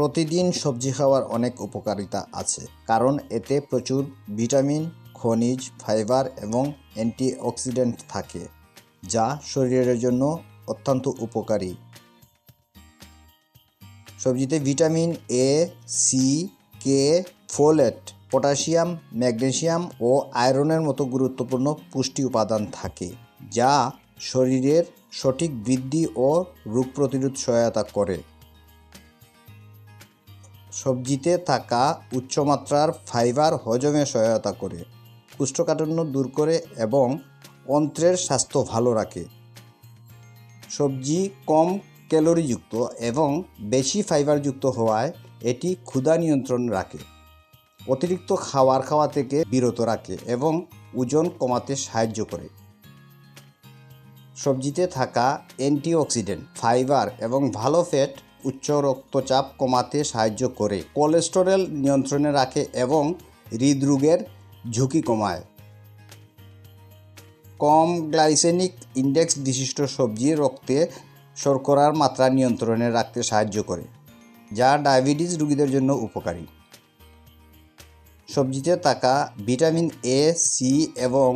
প্রতিদিন সবজি খাওয়ার অনেক উপকারিতা আছে, কারণ এতে প্রচুর ভিটামিন, খনিজ, ফাইবার এবং অ্যান্টিঅক্সিডেন্ট থাকে, যা শরীরের জন্য অত্যন্ত উপকারী। সবজিতে vitamin A C K folate potassium magnesium ও আয়রনের মতো গুরুত্বপূর্ণ পুষ্টি উপাদান থাকে, যা শরীরের সঠিক বৃদ্ধি ও রোগ প্রতিরোধ সহায়তা করে। সবজিতে থাকা উচ্চমাত্রার ফাইবার হজমে সহায়তা করে কোষ্ঠকাঠিন্য দূর করে এবং অন্ত্রের স্বাস্থ্য ভালো রাখে। সবজি কম ক্যালোরিযুক্ত এবং বেশি ফাইবারযুক্ত হওয়ায় এটি ক্ষুধা নিয়ন্ত্রণ রাখে, অতিরিক্ত খাবার খাওয়া থেকে বিরত রাখে এবং ওজন কমাতে সাহায্য করে। সবজিতে থাকা অ্যান্টিঅক্সিডেন্ট, ফাইবার এবং ভালো ফ্যাট উচ্চ রক্তচাপ কমাতে সাহায্য করে। কোলেস্টেরল নিয়ন্ত্রণে রাখে এবং হৃদরোগের ঝুঁকি কমায়। কম গ্লাইসেমিক ইন্ডেক্স বিশিষ্ট সবজি রক্তে শর্করার মাত্রা নিয়ন্ত্রণে রাখতে সাহায্য করে, যা ডায়াবেটিস রোগীদের জন্য উপকারী। সবজিতে থাকা ভিটামিন এ সি এবং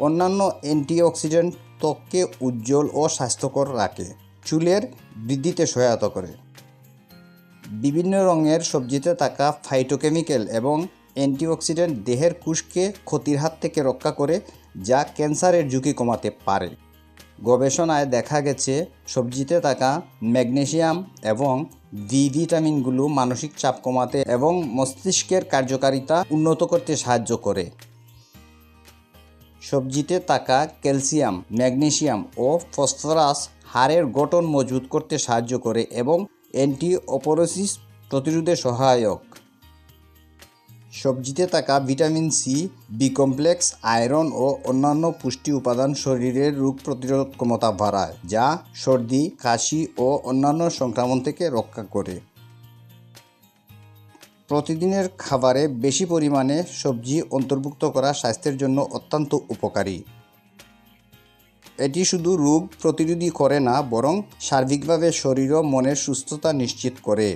অন্যান্য অ্যান্টিঅক্সিডেন্ট ত্বককে উজ্জ্বল ও স্বাস্থ্যকর রাখে। চুলের বৃদ্ধিতে সহায়তা করে। বিভিন্ন রঙের সবজিতে থাকা ফাইটোকেমিক্যাল এবং অ্যান্টিঅক্সিডেন্ট দেহের কোষকে ক্ষতির হাত থেকে রক্ষা করে, যা ক্যান্সারের ঝুঁকি কমাতে পারে। গবেষণায় দেখা গেছে, সবজিতে থাকা ম্যাগনেশিয়াম এবং ডি ভিটামিনগুলো মানসিক চাপ কমাতে এবং মস্তিষ্কের কার্যকারিতা উন্নত করতে সাহায্য করে। সবজিতে থাকা ক্যালসিয়াম ম্যাগনেশিয়াম ও ফসফরাস হাড়ের গঠন মজবুত করতে সাহায্য করে এবং অ্যান্টি অপোরোসিস প্রতিরোধে সহায়ক। সবজিতে থাকা vitamin C, B complex, iron ও অন্যান্য পুষ্টি উপাদান শরীরের রোগ প্রতিরোধ ক্ষমতা বাড়ায়, যা সর্দি, কাশি ও অন্যান্য সংক্রমণ থেকে রক্ষা করে। প্রতিদিনের খাবারে বেশি পরিমাণে সবজি অন্তর্ভুক্ত করা স্বাস্থ্যের জন্য অত্যন্ত উপকারী। এটি শুধু রোগ প্রতিরোধী করে না বরং সার্বিকভাবে শরীর ও মনের সুস্থতা নিশ্চিত করে।